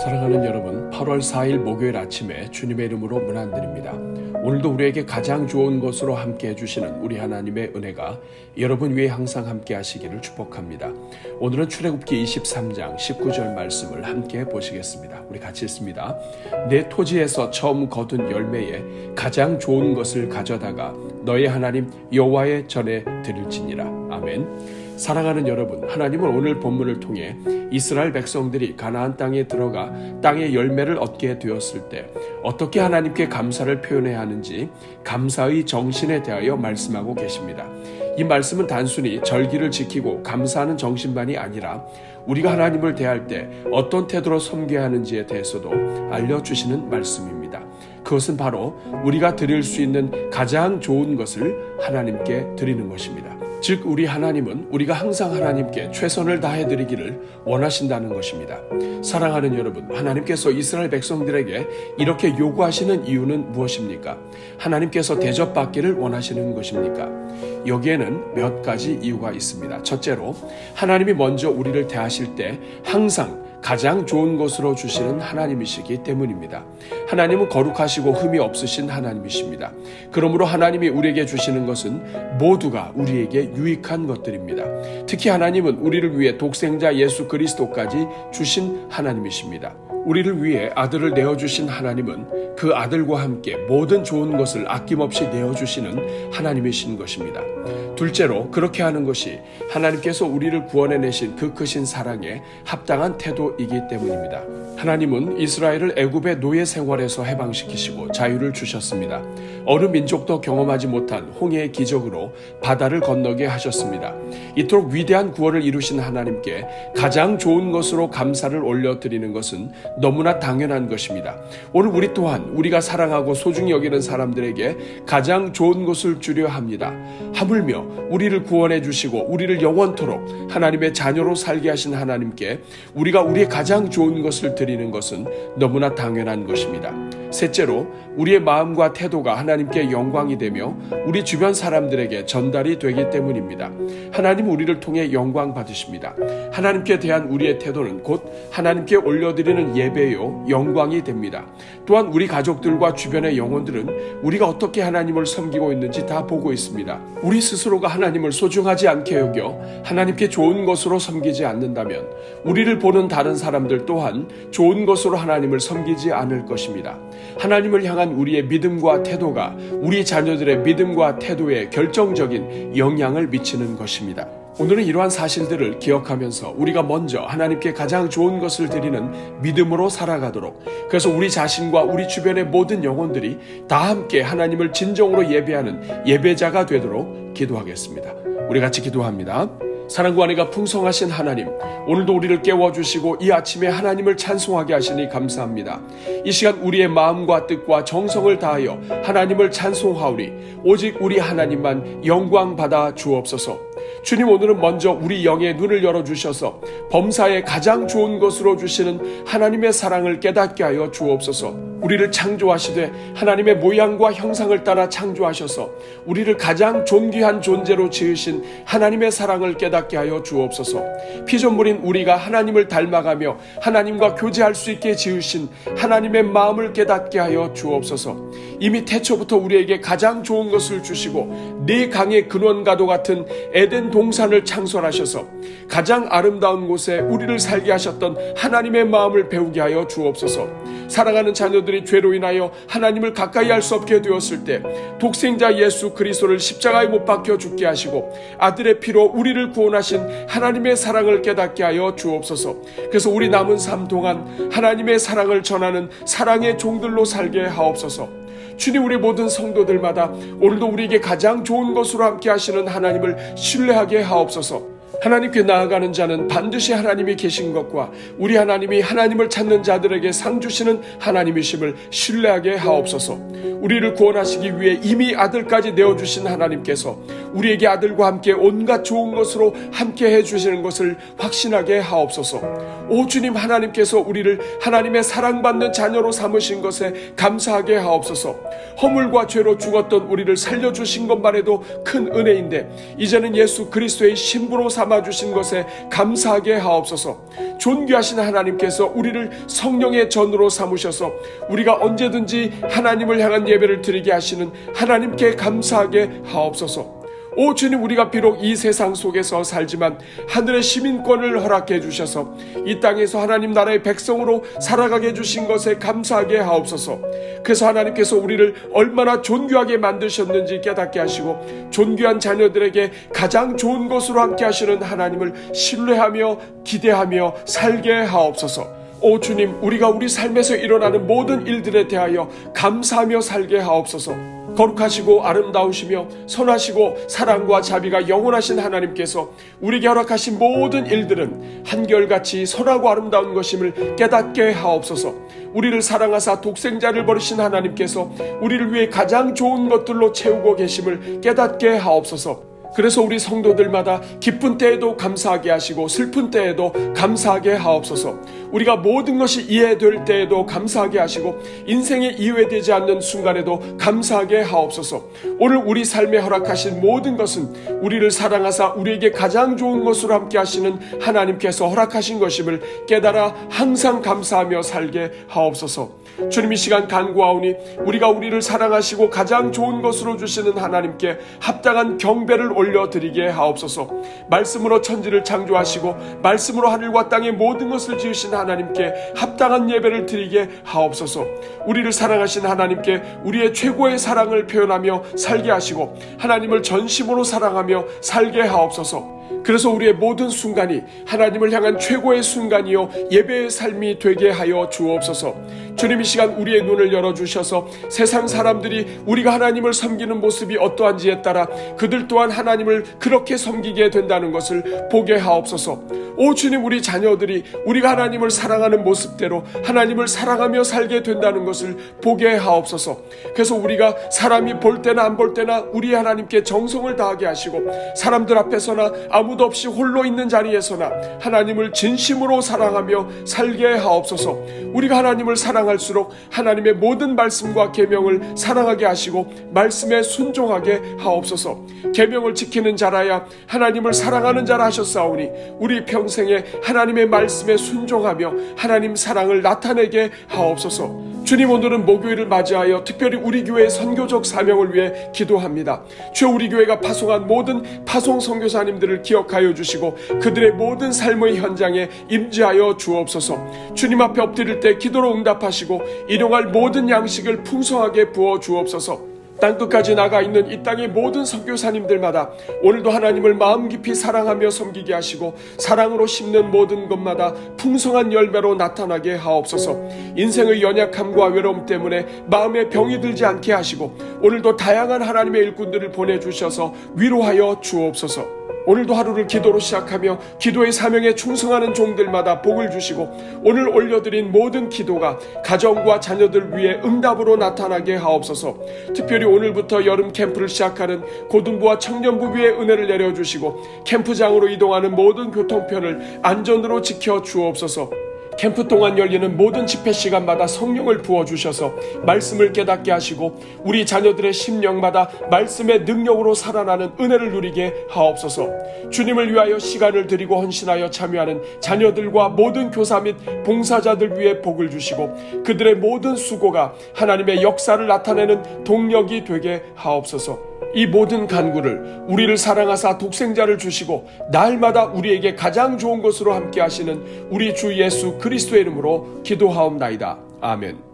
사랑하는 여러분, 8월 4일 목요일 아침에 주님의 이름으로 문안드립니다. 오늘도 우리에게 가장 좋은 것으로 함께 해주시는 우리 하나님의 은혜가 여러분 위에 항상 함께 하시기를 축복합니다. 오늘은 출애굽기 23장 19절 말씀을 함께 보시겠습니다. 우리 같이 읽습니다. 내 토지에서 처음 거둔 열매에 가장 좋은 것을 가져다가 너의 하나님 여호와의 전에 드릴지니라. 아멘. 사랑하는 여러분, 하나님은 오늘 본문을 통해 이스라엘 백성들이 가나안 땅에 들어가 땅의 열매를 얻게 되었을 때 어떻게 하나님께 감사를 표현해야 하는지 감사의 정신에 대하여 말씀하고 계십니다. 이 말씀은 단순히 절기를 지키고 감사하는 정신만이 아니라 우리가 하나님을 대할 때 어떤 태도로 섬겨야 하는지에 대해서도 알려주시는 말씀입니다. 그것은 바로 우리가 드릴 수 있는 가장 좋은 것을 하나님께 드리는 것입니다. 즉 우리 하나님은 우리가 항상 하나님께 최선을 다해 드리기를 원하신다는 것입니다. 사랑하는 여러분, 하나님께서 이스라엘 백성들에게 이렇게 요구하시는 이유는 무엇입니까? 하나님께서 대접받기를 원하시는 것입니까? 여기에는 몇 가지 이유가 있습니다. 첫째로 하나님이 먼저 우리를 대하실 때 항상 가장 좋은 것으로 주시는 하나님이시기 때문입니다. 하나님은 거룩하시고 흠이 없으신 하나님이십니다. 그러므로 하나님이 우리에게 주시는 것은 모두가 우리에게 유익한 것들입니다. 특히 하나님은 우리를 위해 독생자 예수 그리스도까지 주신 하나님이십니다. 우리를 위해 아들을 내어주신 하나님은 그 아들과 함께 모든 좋은 것을 아낌없이 내어주시는 하나님이신 것입니다. 둘째로 그렇게 하는 것이 하나님께서 우리를 구원해내신 그 크신 사랑에 합당한 태도이기 때문입니다. 하나님은 이스라엘을 애굽의 노예 생활에서 해방시키시고 자유를 주셨습니다. 어느 민족도 경험하지 못한 홍해의 기적으로 바다를 건너게 하셨습니다. 이토록 위대한 구원을 이루신 하나님께 가장 좋은 것으로 감사를 올려드리는 것은 너무나 당연한 것입니다. 오늘 우리 또한 우리가 사랑하고 소중히 여기는 사람들에게 가장 좋은 것을 주려 합니다. 하물며 우리를 구원해 주시고 우리를 영원토록 하나님의 자녀로 살게 하신 하나님께 우리가 우리의 가장 좋은 것을 드리는 것은 너무나 당연한 것입니다. 셋째로 우리의 마음과 태도가 하나님께 영광이 되며 우리 주변 사람들에게 전달이 되기 때문입니다. 하나님 우리를 통해 영광 받으십니다. 하나님께 대한 우리의 태도는 곧 하나님께 올려드리는 예배요 영광이 됩니다. 또한 우리 가족들과 주변의 영혼들은 우리가 어떻게 하나님을 섬기고 있는지 다 보고 있습니다. 우리 스스로가 하나님을 소중하지 않게 여겨 하나님께 좋은 것으로 섬기지 않는다면 우리를 보는 다른 사람들 또한 좋은 것으로 하나님을 섬기지 않을 것입니다. 하나님을 향한 우리의 믿음과 태도가 우리 자녀들의 믿음과 태도에 결정적인 영향을 미치는 것입니다. 오늘은 이러한 사실들을 기억하면서 우리가 먼저 하나님께 가장 좋은 것을 드리는 믿음으로 살아가도록 그래서 우리 자신과 우리 주변의 모든 영혼들이 다 함께 하나님을 진정으로 예배하는 예배자가 되도록 기도하겠습니다. 우리 같이 기도합니다. 사랑과 은혜가 풍성하신 하나님, 오늘도 우리를 깨워주시고 이 아침에 하나님을 찬송하게 하시니 감사합니다. 이 시간 우리의 마음과 뜻과 정성을 다하여 하나님을 찬송하오리, 오직 우리 하나님만 영광 받아 주옵소서. 주님 오늘은 먼저 우리 영의 눈을 열어 주셔서 범사에 가장 좋은 것으로 주시는 하나님의 사랑을 깨닫게 하여 주옵소서. 우리를 창조하시되 하나님의 모양과 형상을 따라 창조하셔서 우리를 가장 존귀한 존재로 지으신 하나님의 사랑을 깨닫게 하여 주옵소서. 피조물인 우리가 하나님을 닮아가며 하나님과 교제할 수 있게 지으신 하나님의 마음을 깨닫게 하여 주옵소서. 이미 태초부터 우리에게 가장 좋은 것을 주시고 네 강의 근원과도 같은 에덴 동산을 창설하셔서 가장 아름다운 곳에 우리를 살게 하셨던 하나님의 마음을 배우게 하여 주옵소서. 사랑하는 자녀들이 죄로 인하여 하나님을 가까이 할 수 없게 되었을 때 독생자 예수 그리스도를 십자가에 못 박혀 죽게 하시고 아들의 피로 우리를 구원하신 하나님의 사랑을 깨닫게 하여 주옵소서. 그래서 우리 남은 삶 동안 하나님의 사랑을 전하는 사랑의 종들로 살게 하옵소서. 주님 우리 모든 성도들마다 오늘도 우리에게 가장 좋은 것으로 함께 하시는 하나님을 신뢰하게 하옵소서. 하나님께 나아가는 자는 반드시 하나님이 계신 것과 우리 하나님이 하나님을 찾는 자들에게 상 주시는 하나님이심을 신뢰하게 하옵소서. 우리를 구원하시기 위해 이미 아들까지 내어 주신 하나님께서 우리에게 아들과 함께 온갖 좋은 것으로 함께 해 주시는 것을 확신하게 하옵소서. 오 주님 하나님께서 우리를 하나님의 사랑받는 자녀로 삼으신 것에 감사하게 하옵소서. 허물과 죄로 죽었던 우리를 살려 주신 것만 해도 큰 은혜인데 이제는 예수 그리스도의 신부로 삼 삼아 주신 것에 감사하게 하옵소서. 존귀하신 하나님께서 우리를 성령의 전으로 삼으셔서 우리가 언제든지 하나님을 향한 예배를 드리게 하시는 하나님께 감사하게 하옵소서. 오 주님 우리가 비록 이 세상 속에서 살지만 하늘의 시민권을 허락해 주셔서 이 땅에서 하나님 나라의 백성으로 살아가게 해주신 것에 감사하게 하옵소서 그래서 하나님께서 우리를 얼마나 존귀하게 만드셨는지 깨닫게 하시고 존귀한 자녀들에게 가장 좋은 것으로 함께 하시는 하나님을 신뢰하며 기대하며 살게 하옵소서 오 주님, 우리가 우리 삶에서 일어나는 모든 일들에 대하여 감사하며 살게 하옵소서. 거룩하시고 아름다우시며 선하시고 사랑과 자비가 영원하신 하나님께서 우리에게 허락하신 모든 일들은 한결같이 선하고 아름다운 것임을 깨닫게 하옵소서. 우리를 사랑하사 독생자를 버리신 하나님께서 우리를 위해 가장 좋은 것들로 채우고 계심을 깨닫게 하옵소서. 그래서 우리 성도들마다 기쁜 때에도 감사하게 하시고 슬픈 때에도 감사하게 하옵소서. 우리가 모든 것이 이해될 때에도 감사하게 하시고 인생에 이해되지 않는 순간에도 감사하게 하옵소서. 오늘 우리 삶에 허락하신 모든 것은 우리를 사랑하사 우리에게 가장 좋은 것으로 함께 하시는 하나님께서 허락하신 것임을 깨달아 항상 감사하며 살게 하옵소서. 주님 이 시간 간구하오니 우리가 우리를 사랑하시고 가장 좋은 것으로 주시는 하나님께 합당한 경배를 올려드리게 하옵소서. 말씀으로 천지를 창조하시고 말씀으로 하늘과 땅의 모든 것을 지으신 하나님께 합당한 예배를 드리게 하옵소서. 우리를 사랑하신 하나님께 우리의 최고의 사랑을 표현하며 살게 하시고 하나님을 전심으로 사랑하며 살게 하옵소서. 그래서 우리의 모든 순간이 하나님을 향한 최고의 순간이요 예배의 삶이 되게 하여 주옵소서. 주님 이 시간 우리의 눈을 열어 주셔서 세상 사람들이 우리가 하나님을 섬기는 모습이 어떠한지에 따라 그들 또한 하나님을 그렇게 섬기게 된다는 것을 보게 하옵소서. 오 주님 우리 자녀들이 우리가 하나님을 사랑하는 모습대로 하나님을 사랑하며 살게 된다는 것을 보게 하옵소서. 그래서 우리가 사람이 볼 때나 안 볼 때나 우리 하나님께 정성을 다하게 하시고 사람들 앞에서나 아무도 없이 홀로 있는 자리에서나 하나님을 진심으로 사랑하며 살게 하옵소서. 우리가 하나님을 사랑할수록 하나님의 모든 말씀과 계명을 사랑하게 하시고 말씀에 순종하게 하옵소서. 계명을 지키는 자라야 하나님을 사랑하는 자라 하셨사오니 우리 평생에 하나님의 말씀에 순종하며 하나님 사랑을 나타내게 하옵소서. 주님 오늘은 목요일을 맞이하여 특별히 우리 교회의 선교적 사명을 위해 기도합니다. 주여 우리 교회가 파송한 모든 파송 선교사님들을 기억하여 주시고 그들의 모든 삶의 현장에 임재하여 주옵소서. 주님 앞에 엎드릴 때 기도로 응답하시고 일용할 모든 양식을 풍성하게 부어 주옵소서. 땅 끝까지 나가 있는 이 땅의 모든 선교사님들마다 오늘도 하나님을 마음 깊이 사랑하며 섬기게 하시고 사랑으로 심는 모든 것마다 풍성한 열매로 나타나게 하옵소서. 인생의 연약함과 외로움 때문에 마음에 병이 들지 않게 하시고 오늘도 다양한 하나님의 일꾼들을 보내 주셔서 위로하여 주옵소서. 오늘도 하루를 기도로 시작하며 기도의 사명에 충성하는 종들마다 복을 주시고 오늘 올려드린 모든 기도가 가정과 자녀들 위해 응답으로 나타나게 하옵소서. 특별히 오늘부터 여름 캠프를 시작하는 고등부와 청년부 위에 은혜를 내려주시고 캠프장으로 이동하는 모든 교통편을 안전으로 지켜 주옵소서. 캠프 동안 열리는 모든 집회 시간마다 성령을 부어주셔서 말씀을 깨닫게 하시고 우리 자녀들의 심령마다 말씀의 능력으로 살아나는 은혜를 누리게 하옵소서. 주님을 위하여 시간을 드리고 헌신하여 참여하는 자녀들과 모든 교사 및 봉사자들 위해 복을 주시고 그들의 모든 수고가 하나님의 역사를 나타내는 동력이 되게 하옵소서 이 모든 간구를 우리를 사랑하사 독생자를 주시고 날마다 우리에게 가장 좋은 것으로 함께 하시는 우리 주 예수 그리스도의 이름으로 기도하옵나이다. 아멘.